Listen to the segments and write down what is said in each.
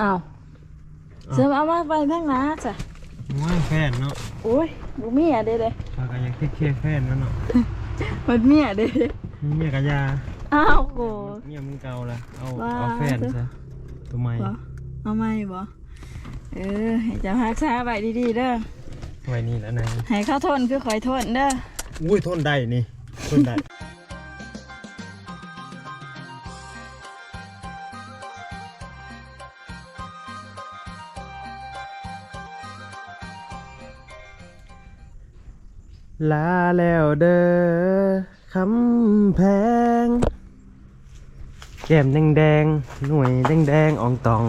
อ้าวเสือเอามาไปทั้งน้าจ้ะว่าแฟนเนาะโอ้ยบุมีอะเด้เด้พากันยังเครียดๆแฟนนั่นเนาะมันมีอะเด้มึงเมียกับยาอ้าวโกเมียมึงเก่าละเอาว้าเอาแฟนซะทำไมบ่เอาไม่บ่เออให้เจ้ารักษาไว้ดีๆเด้อไว้นี่แล้วนะให้เขาทนคือคอยทนเด้ออุ้ยทนได้นี่ทนได้ ลาแล้วเด้อคำแพง แก้มแดงๆหน่วยแดงๆอ่องตอง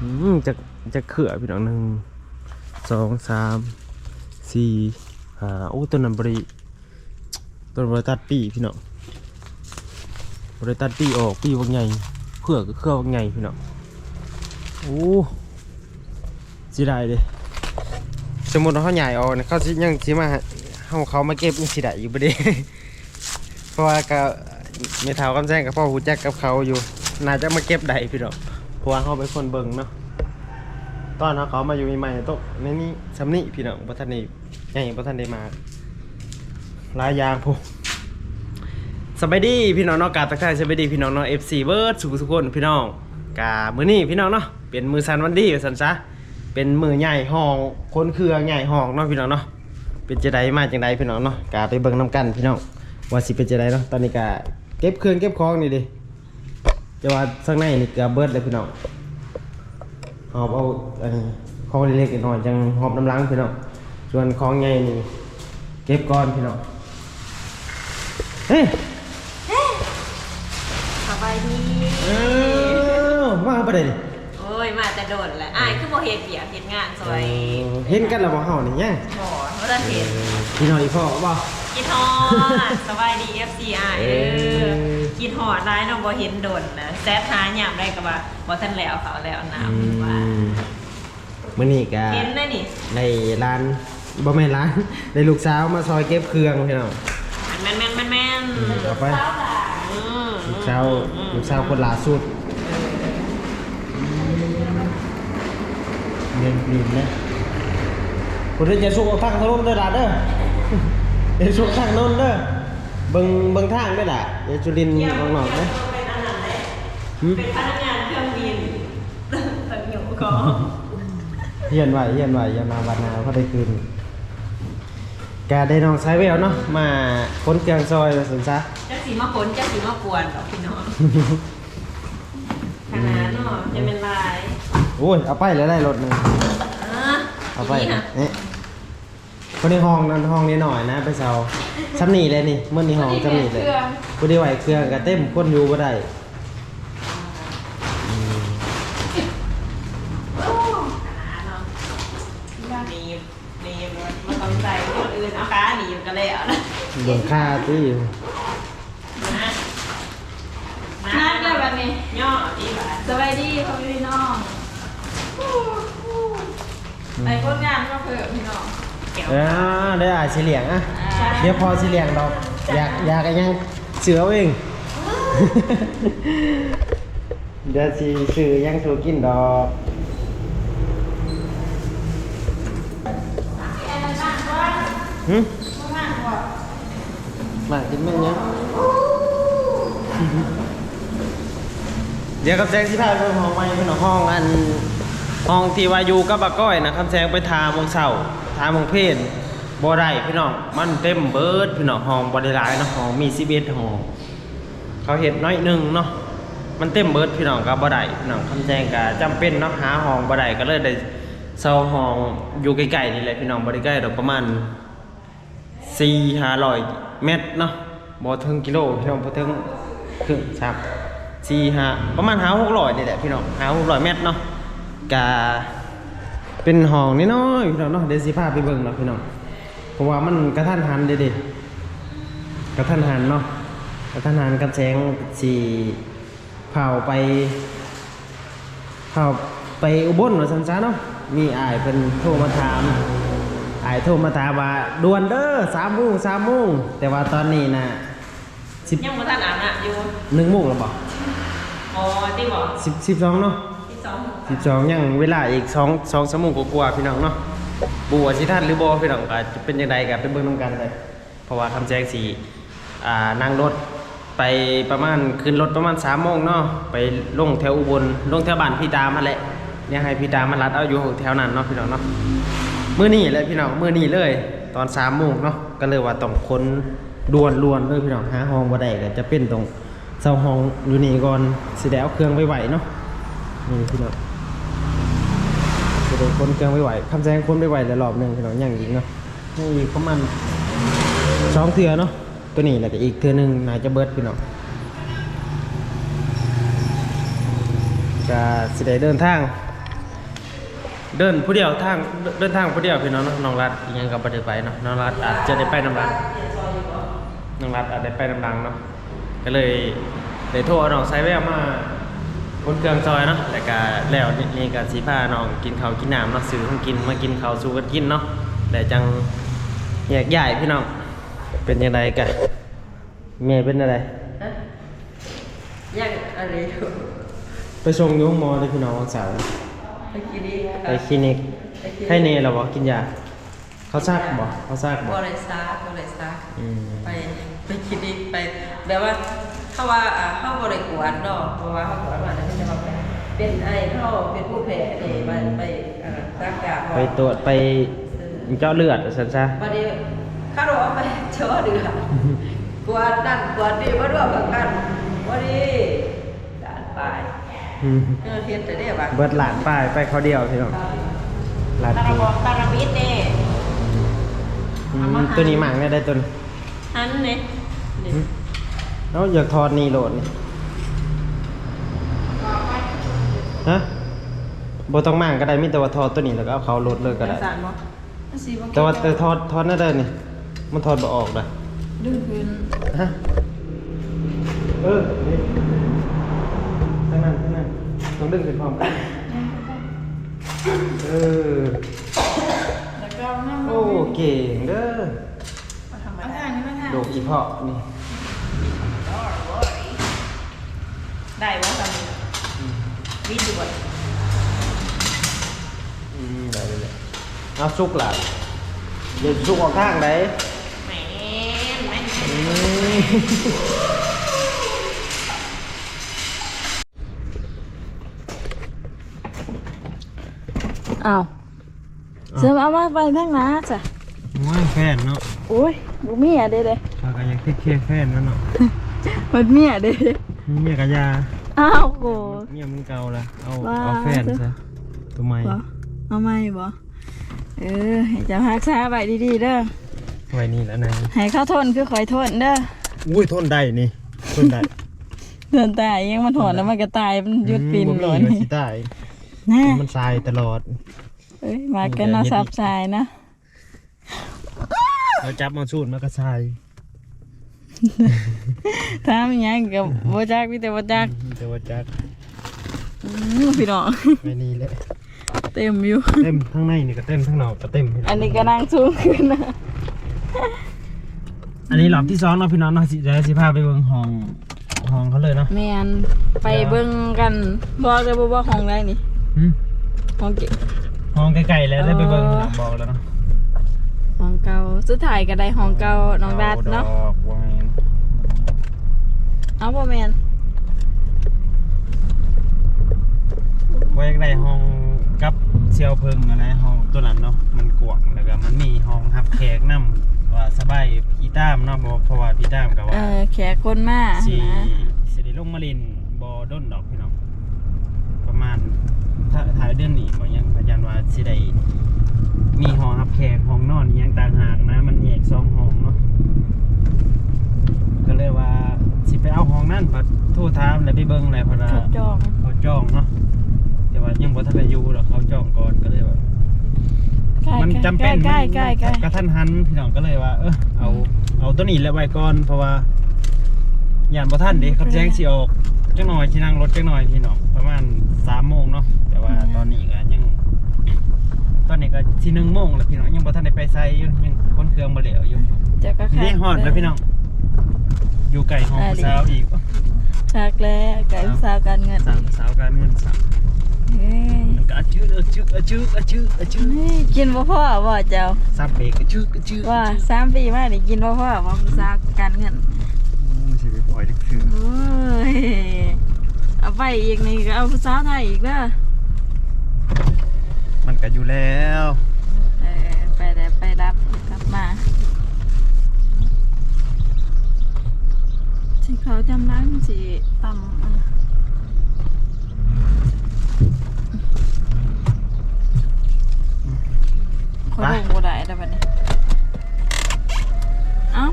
อืมจะจะเขื่อพี่น้องหนึ่งสองสามสี่ห้าโอ้ต้นนันบริต้นบริตัดปีพี่น้องบริตัดปีออกปีวังใหญ่เขื่อก็เขื่อวังใหญ่พี่น้องโอ้สิได้เลย สมมติว่าเขาใหญ่ออกเนี่ยเขาสิยังสิมาเขาเขามาเก็บยังสิได้อยู่บ่เด้ เพราะว่าก็ไม่เท่ากันแจ้งกับพ่อหูแจ็คกับเขาอยู่ น่าจะมาเก็บได้พี่ดอกเพราะว่าเขาเป็นคนเบิ่งเนาะตอนเขาเขามาอยู่ใหม่ๆตกในนี้สำนี่พี่น้องบ่ทันได้ใหญ่บ่ทันได้มาหลายอย่างพวกสบายดีพี่น้องเนาะกราบทักทายสบายดีพี่น้องเนาะ FC เบิร์ดสุขสุขคนพี่น้องกามื้อนี้พี่น้องเนาะเป็นมือสันวันดีว่าซั่นซะ เป็นมือใหญ่ห้องคนเครือใหญ่ห้องเนาะพี่น้องเนาะเป็นจะไดมาจังไดพี่น้องเนาะกาไปเบิ่งน้ำกันพี่น้องว่าสิเป็นจะไดเนาะตอนนี้กาเก็บเครื่องเก็บของนี่ดิจะว่าข้างในนี่เกือบเบิดเลยพี่น้องหอบเอาอันนี้ของเล็กๆน้อยๆจังหอบน้ำล้างพี่น้องส่วนของใหญ่นี่เก็บก่อนพี่น้องเฮ้ยสบายดีเอ้ามาประเด็นโอ้ยมา แต่โดนแหละอ้ายคือบ่เฮ็ดเบียกเฮ็ดงานซอยเห็นกันแล้วบ่เฮานี่ยังหมอบ่ได้เฮ็ดพี่น้องอีพ่อบ่กินฮอดสบายดี FC อ้ายเออกินฮอดได้เนาะบ่เห็นโดนนะแซดหายามได้ก็ว่าบ่ทันแล้วเขาแล้วน้ำว่ามื่อนี้ก็เห็นได้นี่ในร้านบ่แม่นร้านได้ลูกสาวมาซอยเก็บเครื่องพี่น้องแม่นแม่นแม่นแม่นเอาไปอืมลูกสาวลูกสาวคนล่าสุด เรียนกรีนนะคุณจะสุกเอาทางถนนเด้อล่ะเด้อเดี๋ยวสุกทางโน้นเด้อเบิ่งเบิ่งทางด้วยล่ะเดี๋ยวจุลินทร์ข้างนอกเด้อเป็นอันนั้นแหละหึเป็นพนักงานเครื่องบินตึกอยู่ก็เฮียนไว้เฮียนไว้อยามาบัดนาเพราะได้คืนกาได้น้องไซเวลเนาะมาคนเครื่องซอยว่าซั่นซะจักสิมาขนจักสิมากวนดอกพี่น้องขนาดเนาะจะเป็นลายโอ้ยเอาไปแล้วได้รถหนึ่งอะเอาไปนี่ค่ะนี่คนในห้องนั้นห้องนี้หน่อยนะ ไปเซาซ้ำนี่เลยนี่เมื่อนี้ห้องซ้ำนี่เลยกูได้ไหวเครื่องกระเต็มคนอยู่บ่ได้หนีบหนีบมาต้องใส่คนอื่นเอาขาหนีบกันแล้วนะเบิ่งค่าที่นะนัดเลยวันนี้ย่อที่บ้านสบายดีพ่อพี่น้อง ไปคนงานมาเพิ่มพี่น้องเกี่ยวอ่าได้อะสิเลียงอะ เดี๋ยวพอสิเลียงดอกอยากอยากกันยังเสือเอาเอง เดี๋ยวสิซื้อยังสูกินดอกหึมากินแม่งยังเดี๋ยวกับแซงที่พาไปห้องใหม่เป็นห้องอัน ห้องที่วาอยูกับบักก้อยนะคำแซงไปทามงเสาทามงเพศบ่ได้พี่น้องมันเต็มเบิดพี่น้องห้องบ่ได้หลายเนาะห้องมี11ห้องเขาเฮ็ดน้อยหนึ่งเนาะมันเต็มเบิดพี่น้องก็บ่ได้พี่น้องคำแซงก็จำเป็นเนาะหาห้องบ่ได้ก็เลยได้เช่าห้องอยู่ใกล้ๆนี่แหละพี่น้องบ่ได้ใกล้ดอกประมาณสี่ห้าร้อยเมตรเนาะบ่ถึงกิโลพี่น้องบ่ถึงครึ่งสามสี่ห้าประมาณห้าหกร้อยนี่แหละพี่น้องห้าหกร้อยเมตรเนาะ กาเป็นห้องนิดน้อยๆพี่น้องเนาะเดี๋ยวสิพาไปเบิ่งเนาะพี่น้องเพราะว่ามันกระทันหันเด็ดๆกระทันหันเนาะกระทันหันกับแสงสีเผาไปเผาไปอุบลว่าซั่นซะเนาะมีอ้ายเพิ่นโทรมาถามไอ้โทรมาถามว่าด่วนเด้อสามโมงสามโมงแต่ว่าตอนนี้นะสิบยังบ่ทันอาบน้ำอยู่หนึ่งโมงแล้วบอกอ๋อที่บอกสิบสิบสองเนาะที่ สิบสองยังเวลาอีกสองสองชั่วโมงกว่าๆพี่น้องเนาะบัวสิท่านหรือบ่พี่น้องก็จะเป็นยังไงกันไปเบิ่งนํกันเลยเพราะว่าคำแจ้งสีอ่านั่งรถไปประมาณขึ้นรถประมาณสามโมงเนาะไปลงแถวอุบลลงแถวบ้านพี่ตามาแหละเนี่ยให้พี่ตามารัดเอาอยู่แถวนั้นเนาะพี่น้องเนาะมื้อนี้เลยพี่น้องมื้อนี้เลย ตอนสามโมงเนาะก็เลยว่าต้องค้นด่วนๆเลยพี่น้องหาห้องบ่ได้ก็จะเป็นตรงเซาห้องอยู่นี่ก่อนสิได้เอาเครื่องไปไหวเนาะ นี่พี่น้องจะโดนคนเครื่องไม่ไหวคำแซงคนไม่ไหวแต่รอบหนึ่งพี่น้องอย่างจริงเนาะยังอีกประมาณสองเทือเนาะตัวนี้แหละอีกเทือหนึ่งน่าจะเบิดพี่น้องจะสิได้เดินทาง เดินผู้เดียวทางเดินทางผู้เดียวพี่น้องน้องรัดยังกับประเดี๋ยวไปเนาะน้องรัดอาจจะได้ไปน้ำรัดน้องรัดอาจได้ไปน้ำรังเนาะก็เลยเลยโทรน้องไซแววมา คนเครื่องซอยเนาะแต่ก็แล้วนี่นี่ก็สีผ้าน้องกินข้าวกินน้ำเนาะซื้อของกินมากินข้าวสู้กันกินเนาะแต่จังแยกย้ายพี่น้องเป็นยังไงกันเมียเป็นอะไรยังอะไรอยู่ไปส่งอยุ่ห้องหมอเลยพี่น้องวันเสาร์ไปกินดีไปคลินิกให้เนเราบอกกินยาเขาซากบอกเขาซากบบ่อกได้ซักบ่ได้ซักอืมไปไปคิดดีไปแบบว่า เขาว่าอ่าเขาบริกวดเนาะเพราะว่าเขาบอกว่าจะมาเป็นเป็นไอ้เขาเป็นผู้แพ้นี่ไปไปอ่าซักยาไปตรวจไปเจาะเลือดสันซะวันนี้ข้ารู้ว่าไปเชื่อเดือดกวดนั่นกวดนี่มาด้วยกันกันวันนี้ด่านไปอืมเออเฮ็ดแต่เนี่ยบ้างเบิดหลานป้ายไปเขาเดียวพี่น้องหลานตาจริงบอกตาวิทย์เด้อืมตัวนี้หมางเนี่ยได้ตัวนี้อันนี่นี่อื มแล้วอยากถอดนี่โหลดนี่ฮะบ่ต้องมั่งก็ได้มีแต่ว่าถอดตัวนี้แล้วก็เอาเขาโหลดเลยก็ได้ สารบ่สีบ่แต่ว่าแต่ถอดถอดนั่นได้นี่มันถอดบ่ออกเลยดึงคืนฮะเออนี่ทั้งนั้นทั้งนั้นต้องดึงขึ้นพร้อมกันเออแล้วก็นั่งโอ้เก่งเด้อเอาทางนี้มาทางโดกอีเพาะนี่ ได้บ่ตอนนี้วิทย์อยู่บ่อืมได้เลยเลยเอาสุกหล่ะอย่าสุกออกทางไหนแหม่แหม่อืมอ้าวเสือเอามาไปทางน้าจ้ะว่าแฟนเนาะโอ้ยบุมีอะเด้เด้เราก็ยังเทียแฟนนั่นเนาะ มันเมียเด้เมียกับยาอ้าวโห เมียมึงเก่าละเอาว้า เอาแฟนซะตัวใหม่บ่เอาไม่บ่เออให้เจ้ารักษาไว้ดีๆเด้อไว้นี่แล้วนายให้เขาทนคือคอยทนเด้ออุ้ยทนได้นี่ทนได้เดินตายยังมันถอนแล้วมันก็ตายมันหยุดปีนอืมหลบ่อนมีว่านี่สิตายนะมันทรายตลอด เอ้ยมากันเนาะซับสายนะ เราจับมาสูดมากระทราย ถามอิหยังกับบ่จักมีแต่บ่จักแต่ว่าจักอื้อพี่น้องไว้นี่แหละเต็มอยู่ เต็มทั้งในนี่ก็เต็มทั้งนอกก็เต็มพี่น้งอันนี้ก็นั่งสูงขึ้นนะอันนี้รอบที่สองเนาะพี่น้องเนาะสิเดี๋ยวสิพาไปเบิ่งห้องห้องเขาเลยเนาะแม่นไปเบิ่งกันบอกเลยบ่ว่าของใดนี่หึของเก็บห้องใกล้ๆแล้วได้ไปเบิ่งอ๋อบอกแล้วเนาะ ของเก่าสุดท้ายก็ได้ของเก่าน้องรัดเนาะดอกไว้เอาบ่แม่นไว้ในห้องกับเซียวเพิงอะไรห้องตัวนั้นเนาะมันกว้างแล้วก็มันมีห้องรับแขกนํว่าสบายพี่ตามเนาะบ่เพราะว่าพี่ตามก็เอว่าอแขกคนมาสินะสิได้ลงมาเลินบ่ด้นดอกพี่น้องประมาณถ้าถ่ายเดือนนี้บ่ยังอาจารย์ว่าสิได้ มีห้องรับแขกห้องนอนอิหยังต่างหากนะ มันแยกสองห้องเนาะก็เลยว่าสิไปเอาห้องนั้นพอโทรถามแล้วไปเบิ่งแล้วเพราะว่าชอบจองเขาจองเนาะแต่ว่ายังบ่ทันได้อยู่หรอกเขาจองก่อนก็เลยว่า ใกล้มันจำเป็นใกล้ใกล้ใกล้กระทันหันพี่น้องก็เลยว่า เออเอา เอาตัวนี้แล้วไว้ก่อนเพราะว่าย่านบ่ทันเด้ครับแจ้งสิออกจังหน่อยสินั่งรถจังหน่อยพี่น้องประมาณ3โมงเนาะแต่ว่าตอนนี้ก็ยัง ตอนนี้ก็สิ1โมงแล้วพี่น้องยังบ่ทันได้ไปไสอยู่ยังคนเครื่องบ่เหลวอยู่เจะก็นี่ฮอดแล้วพี่น้อง อยู่ไกลห้องผู้สาวอีกชักแล้วไก่สาวการเงินสามสาวการเงินสามเฮ้ยมันก็อะจืดอะจืดอะจืดอะจืดอะจืดเฮ้ยกินบ่พ่อบ่เจ้าซับเบรกอะจืดอะจืดว่าสามปีมานี่กินบ่พ่อบ่ผู้สาวการเงินไม่ใช่ไปปล่อยเด็กคือโอ้ยเอาไปอีกนี่ก็เอาผู้สาวไทยอีกเด้อ มันก็อยู่แล้วเออไปได้ไปรับกลับมาที่เขาจำร้านสิต่ำอะเขาลงบ่ได้แต่บัดนี้เอ้า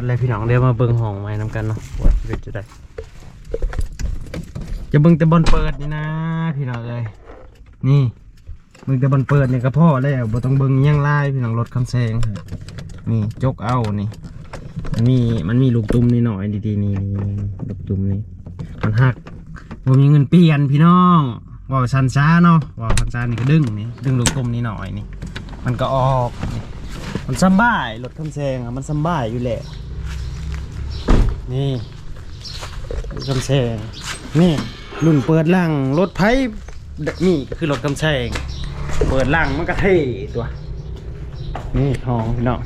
วันอะไรพี่น้องเดี๋ยวมาเบิ่งห้องไม้นำกันเนาะว่าสิเป็นจะได้ จะเบิ่งแต่บอลเปิดนี่นะพี่น้องเลยนี่เบิ่งแต่บอลเปิดนี่ก็พอแล้วบ่ต้องเบิ่งยังไล่พี่น้องรถคำแซงนี่จกเอานี่มันมีมันมีลูกตุ้มนี่หน่อยดีๆนี่ลูกตุ้มนี่มันหักผมมีเงินเปลี่ยนพี่น้องว่าชันช้าเนาะว่าชันช้านี่ก็ดึงนี่ดึงลูกตุ้มนี่หน่อยนี่ มันก็ออกมันสำบายรถคำแซงอะมันสำบายอยู่แหละ นี่รถกำแพงนี่รุ่นเปิดล่างรถไผ่นี่ก็คือรถกำแพงเปิดล่างมันก็เท่ตัว นี่ห้องพี่น้อง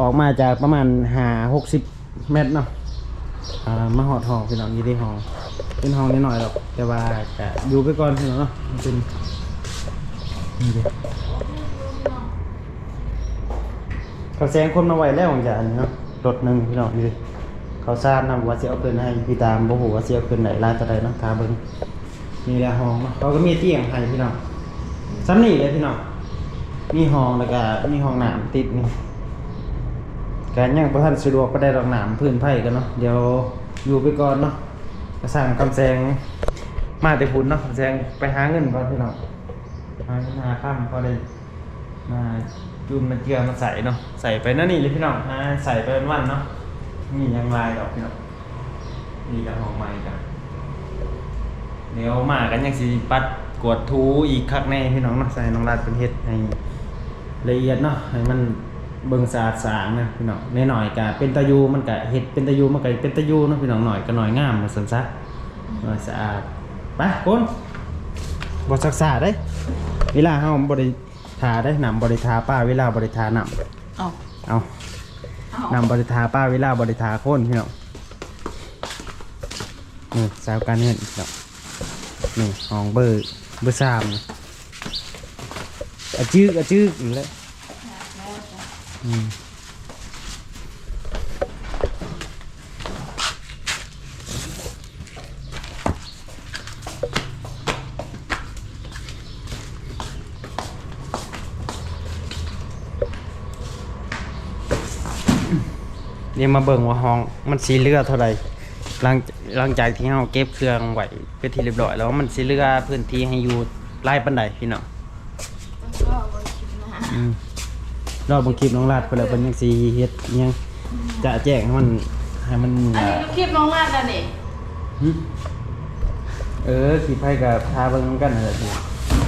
ออกมาจากประมาณหาหกสิบเมตรเนาะอ่ามาหอดห้องพี่น้องยี่ที่ห้องเป็นห้องนิดหน่อยหรอกแต่ว่าจะอยู่ไปก่อนพี่น้องเนาะเป็นนี่เดีเขาแซงคนมาไว้แล้วของจานเนาะรถหนึ่งพี่น้องดูดิ เขาทราบนะว่าจะเอาคืนให้พี่ตามบ่ฮู้ว่าสิเอาคืนไหนร้านจะไดเนาะทาเบิ่งนี่แหละห้องเนาะเขาก็มีเตียงให้พี่น้องซ้ำนี่เลยพี่น้องมีห้องแล้วก็มีห้องน้ำติดนี่การยังบ่ทันสะดวกก็ได้ดอกน้ำพื้นไผ่กันเนาะเดี๋ยวอยู่ไปก่อนเนาะก็สร้างกำแพงมาแต่พุ่นเนาะกำแพงไปหาเงินก่อนพี่น้องหาเงินหาค่ำพอได้มาจูนมาเจือมาใส่เนาะใส่ไปนั่นนี่เลยพี่น้องใส่ไปวันเนาะ นี่ยังลายดอกพี่น้องนี่กับหอมใหม่กันเดี๋ยวมากันยังสีปัดกวดทูอีกครั้งแน่พี่น้องเนาะใส่น้องรัดเป็นเฮ็ดให้ละเอียดเนาะให้มันเบิ่งสะอาดสางนะพี่น้องในหน่อยๆกะเป็นตะยูมันกะเฮ็ดเป็นตะยูมันกะเป็นตะยูเนาะพี่น้องหน่อยก็หน่อยงามมาสันซะหน่อยสะอาดไปคนบ่ซักษาได้เวลาเฮาบ่ได้ทาได้นำบ่ได้ทาป้าเวลาบ่ได้ทานำเอาเอา นำบ่ได้ทาป้าเวลาบ่ได้ทาโคนพี่น้องนี่สาวการเงินพี่น้องนี่ห้องเบอร์เบอร์สามนี่อะจึกอะจึกอยู่แล้วอืม ยวมาเบิ่งว่าห้องมันสีเลือเท่าไหร่หลังหลังจากที่เฮาเก็บเครื่องไว้เป็นที่เรียบร้อยแล้วมันสีเลือพื้นที่ให้อยู่ไล่ปันใดพี่น้องก็บ่คิดนะอืมรอบบางคลิปน้องลาดไปแล้วเป็นยังสีเฮ็ดอิหยังจะแจ้งให้มันให้มันอันนี้คลิปน้องลาดแล้วนี่หึเออคลิปให้กับทาเบิ่งนำกันนั่นแหละพี่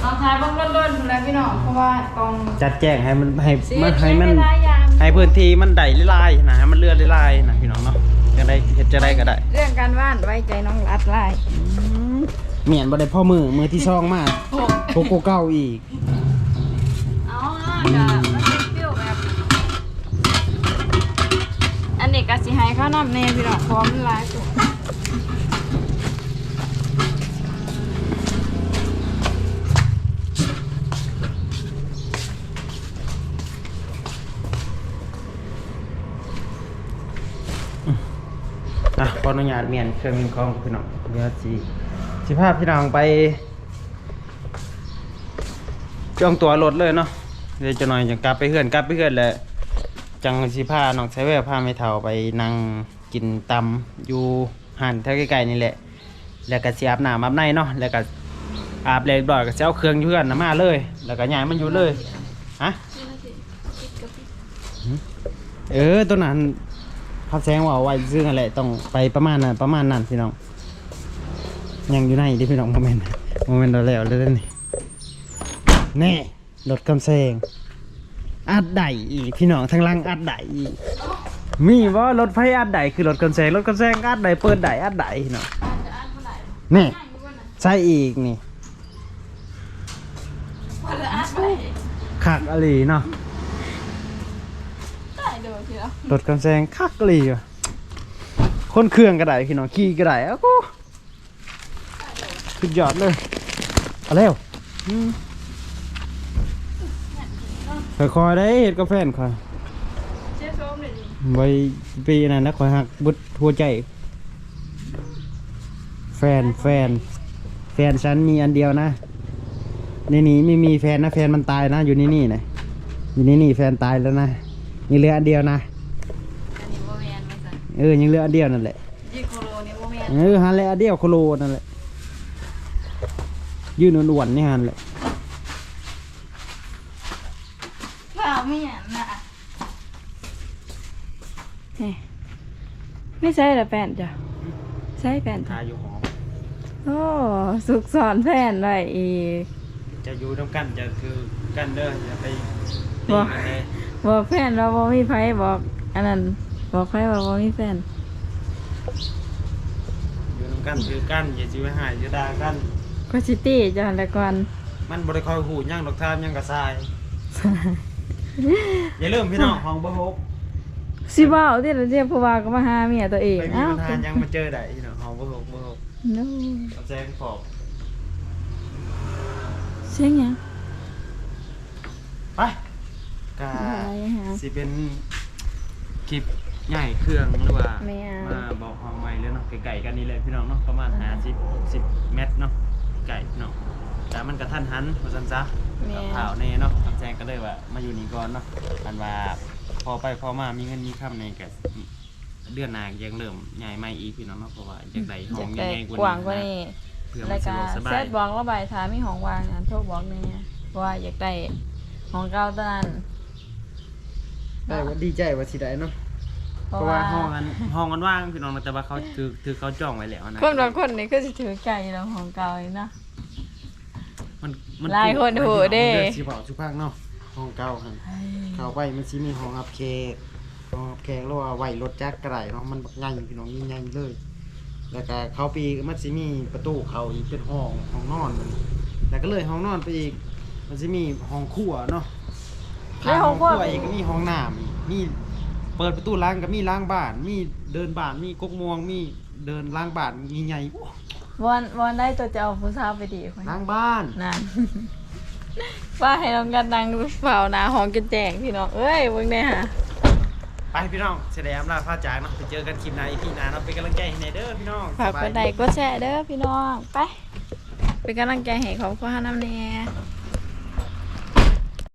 เอาถ่ายเบิ่งด้นๆแล้วพี่น้องเพราะว่าตรงจัดแจ้งให้มันให้สิมันให้มันหลายอย่าง ให้พื้นที่มันได้ลายๆนะให้มันเลือดลายๆนะพี่น้องเนาะจะได้เฮ็ดจะได้ก็ได้เรื่องการว่านไว้ใจน้องรัดไล่เมียนบ่ได้พ่อมือมือที่ช่องมาโกโกเก้าอีกเอาล่ะก็มันเป็นฟิวแบบอันนี้ก็สิให้ข้าวนำแน่พี่น้องพร้อมนหลายตัว อะขออนุญาตเมียนเครื่องมินของพี่น้องเดี๋ยวสิสิพาพี่น้องไปจองตั๋วรถเลยเนาะเดี๋ยวจะหน่อยจังกลับไปเฮือนกลับไปเฮือนแหละจังสิพาน้องใช้แววพาไม่เท่าไปนั่งกินตำอยู่หันแถวใกล้ๆนี่แหละ แล้วก็สิอาบน้ำอาบในเนาะแล้วก็อาบเรียบร้อยก็สิเอาเครื่องอยู่เฮือนน่ะมาเลย แล้วก็ย้ายมันอยู่เลยฮะหืมเออตัวนั้น พับแสงว่าเอาไว้ซื้อนั่นแหละต้องไปประมาณนั้นประมาณนั้นพี่น้องยังอยู่ในเดิพี่น้องโมเมนต์โมเมนต์เราแล้วเลยนี่แน่รถกำแซงอัดไดอีกพี่น้องทางล่างอัดไดอีกมีว่ารถไฟอัดไดคือรถกำแซงรถกำแซงอัดไดเปิดไดอัดไดพี่น้องนี่ใช่อีกนี่คักอะไรเนาะ ได้เดี๋ยวทีละ รถกำแซงคักอะไรอะคนเครื่องก็ได้พี่น้องขี่ก็ได้เอ้ากูสุดยอดเลยเอาเร็วคอยได้เห็ดกาแฟนคอยไว้ปีนั้นนะคอยหักบุดหัวใจ แฟนแฟน แฟนฉันมีอันเดียวนะในนี้ไม่มีแฟนนะแฟนมันตายนะอยู่นี่นี่นะอยู่นี่นี่แฟนตายแล้วนะยังเหลืออันเดียวนะ อันนี้โมเมนไม่ใช่ เออยังเหลืออันเดียวนั่นแหละยี่โคโลนี่โมเมนเออฮันแหละอันเดียวโคโลนั่นแหละยืนอ้วนๆนี่ฮันแหละข้าวไม่ยันน่ะนี่ไม่ใช่เหรอแฟนจ้ะใช่แฟนจ้ะ ทาอยู่หอมโอ้สุกสอนแฟนไว้อีกจะอยู่น้ำกันจะคือกันเด้ออย่าไปตีกันเลยบอกแฟนเราบอกมีไผบอก อันนั้น บอกไผว่าบอกมีแฟนอยู่น้ำกันคือกันอย่าจิไปหายอย่าด่ากัน ก็ชิตี้จ้ะแต่ก่อน มันบริคอยหูย่างดอกทามย่างกระทราย อย่าลืมพี่น้องของเบอร์หกสิบ่าวที่เราเรียกผู้ว่าก็มาหาเมียตัวเองไปมีอ้าวปัญหายังมาเจอได้พี่น้องของเบอร์หกเบอร์หกโน้เอาแซงขอบเสียงหยังไปกาอะไรฮะ สิเป็นคลิป ใหญ่เครื่องหรือว่าไม่เอามาบอกความใหม่เลยเนาะไก่ๆกันนี่เลยพี่น้องเนาะประมาณหาสิบสิบเมตรเนาะไก่พี่น้องแต่มันกระทันหันว่าซั่นซะแม่ข่าวแน่เนาะทำแซงก็เลยว่ามาอยู่นี่ก่อนเนาะอันว่าพอไปพอมามีเงินมีคำในแกเดือนหน้ายังเริ่มใหญ่ใหม่อีกพี่น้องเนาะเพราะว่าอยากได้ห้อองยากใหได้ญ่ๆกกว้าว่างกว่านี้นี้นะเพื่อมัรานยสะกาดวรกสบาเซย ตบอกระบายถามมีของวางอันโทรบอกนี่เพราะว่าอยากได้ของเก่าตอนนั้นได้ว่าดีใจว่าสิได้เนาะ เพเพราะราะว่าว่าห้องอันห้องมันว่างพี่น้องแต่ว่าเขาถือถือเขาจ้องไว้แล้วนะคนบางคนนี่ก็จะถือไก่เราของเก่าอีกเนาะ มันมันหลายคนโหเด้สิบอกสุภาพเนาะห้องเก่าหั่นเข้าไปมันสิมีห้องอับแขกห้องอับแขกหรือว่าไว้รถจักรกระไรเนาะมันบักใหญ่พี่น้องใหญ่ๆเลย แล้วก็เขาปีมันสิมีประตูเขาอีกเป็นห้องห้องนอนมันแล้วก็เลยห้องนอนไปอีก มันสิมีห้องครัวเนาะในห้องครัว อีกก็มีห้องน้ำอีกมี เปิดประตูล้างก็มีล้างบ้าน มีเดินบ้านมีกกมวงมีเดินล้างบ้านมีใหญ่โอ้วอนวอนได้ตัวจะเอาผู้สาวไปดีคนล้างบ้านนั่น ว่าให้น้องกันดังเฝ้าหนาห้องกันแจงพี่น้องเอ้ยเบิ่งได้ฮะไปพี่น้องแสดงลาพาจากเนาะไปเจอกันคลิปหน้าอีพีหน้าเนาะเป็นกำลังใจให้ในเด้อพี่น้องฝากกดไลค์กดแชร์เด้อพี่น้องไป เป็นกำลังใจให้ของพ่อฮาน้ำแน่บ